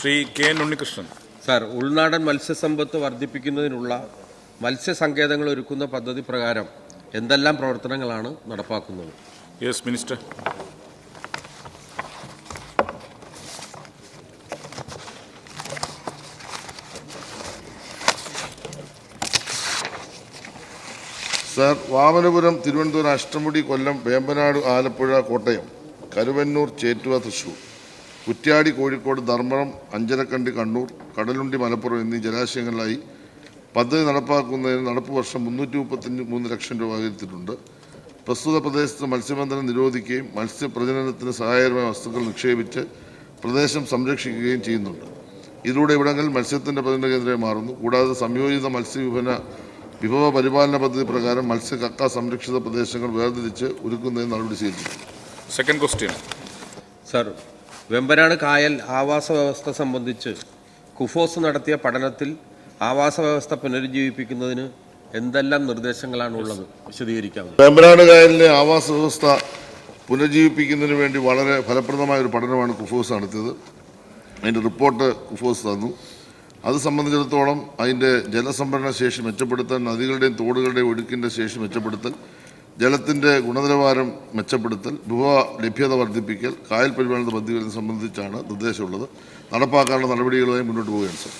Shri K N Unnikrishnan. Sir ഉൾനാടൻ മത്സ്യസമ്പത്ത് വർദ്ധിപ്പിക്കുന്നതിനുള്ള മത്സ്യസങ്കേതങ്ങൾ ഒരുക്കുന്ന പദ്ധതി പ്രകാരം എന്തെല്ലാം പ്രവർത്തനങ്ങളാണ് നടപ്പാക്കുന്നത്? Yes minister sir Vamanapuram Thiruvananthapuram Ashtamudi Kollam Vembanad Alappuzha Kottayam Karuvannur Chettuva Thrissur Kuttiadi Kozhikode Dharmadam Anjarakandy Kannur Kadalundi Malappuram എന്നീ ജലാശയങ്ങളിലായി പദ്ധതി നടപ്പാക്കുന്നതിന് നടപ്പ് വർഷം മുന്നൂറ്റി മുപ്പത്തി മൂന്ന് ലക്ഷം രൂപ വകയിരുത്തിയിട്ടുണ്ട് പ്രസ്തുത പ്രദേശത്ത് മത്സ്യബന്ധനം നിരോധിക്കുകയും മത്സ്യപ്രജനനത്തിന് സഹായകരമായ വസ്തുക്കൾ നിക്ഷേപിച്ച് പ്രദേശം സംരക്ഷിക്കുകയും ചെയ്യുന്നുണ്ട്. ഇതിലൂടെ ഇവിടങ്ങളിൽ മത്സ്യത്തിന്റെ പ്രചരണ കേന്ദ്രമായി മാറുന്നു. കൂടാതെ സംയോജിത മത്സ്യവിഭന വിഭവ പരിപാലന പദ്ധതി പ്രകാരം മത്സ്യ കക്ക സംരക്ഷിത പ്രദേശങ്ങൾ വേർതിരിച്ച് ഒരുക്കുന്നതിന് നടപടി സ്വീകരിച്ചു സെക്കൻഡ് ക്വസ്റ്റ്യൻ സാർ വെമ്പനാട് കായൽ ആവാസ വ്യവസ്ഥ സംബന്ധിച്ച് കുഫോസ് നടത്തിയ പഠനത്തിൽ ആവാസ വ്യവസ്ഥ പുനരുജ്ജീവിപ്പിക്കുന്നതിന് എന്തെല്ലാം നിർദ്ദേശങ്ങളാണ് ഉള്ളത്? വിശദീകരിക്കാമോ? വെമ്പനാട് കായലിലെ ആവാസ വ്യവസ്ഥ പുനരുജ്ജീവിപ്പിക്കുന്നതിന് വേണ്ടി വളരെ ഫലപ്രദമായ ഒരു പഠനമാണ് കുഫോസ് നടത്തിയത്. അതിന്റെ റിപ്പോർട്ട് കുഫോസ് തന്നു. അത് സംബന്ധിച്ചിടത്തോളം അതിന്റെ ജലസംഭരണ ശേഷി മെച്ചപ്പെടുത്താൻ നദികളുടെയും തോടുകളുടെയും ഒഴുക്കിന്റെ ശേഷി മെച്ചപ്പെടുത്തൽ ജലത്തിന്റെ ഗുണനിലവാരം മെച്ചപ്പെടുത്തൽ ഭൂവ ലഭ്യത വർദ്ധിപ്പിക്കൽ കായൽ പരിപാലന പദ്ധതികളെ സംബന്ധിച്ചാണ് നിർദ്ദേശമുള്ളത്. നടപ്പാക്കാനുള്ള നടപടികളുമായി മുന്നോട്ട് പോവുകയാണ് സാർ.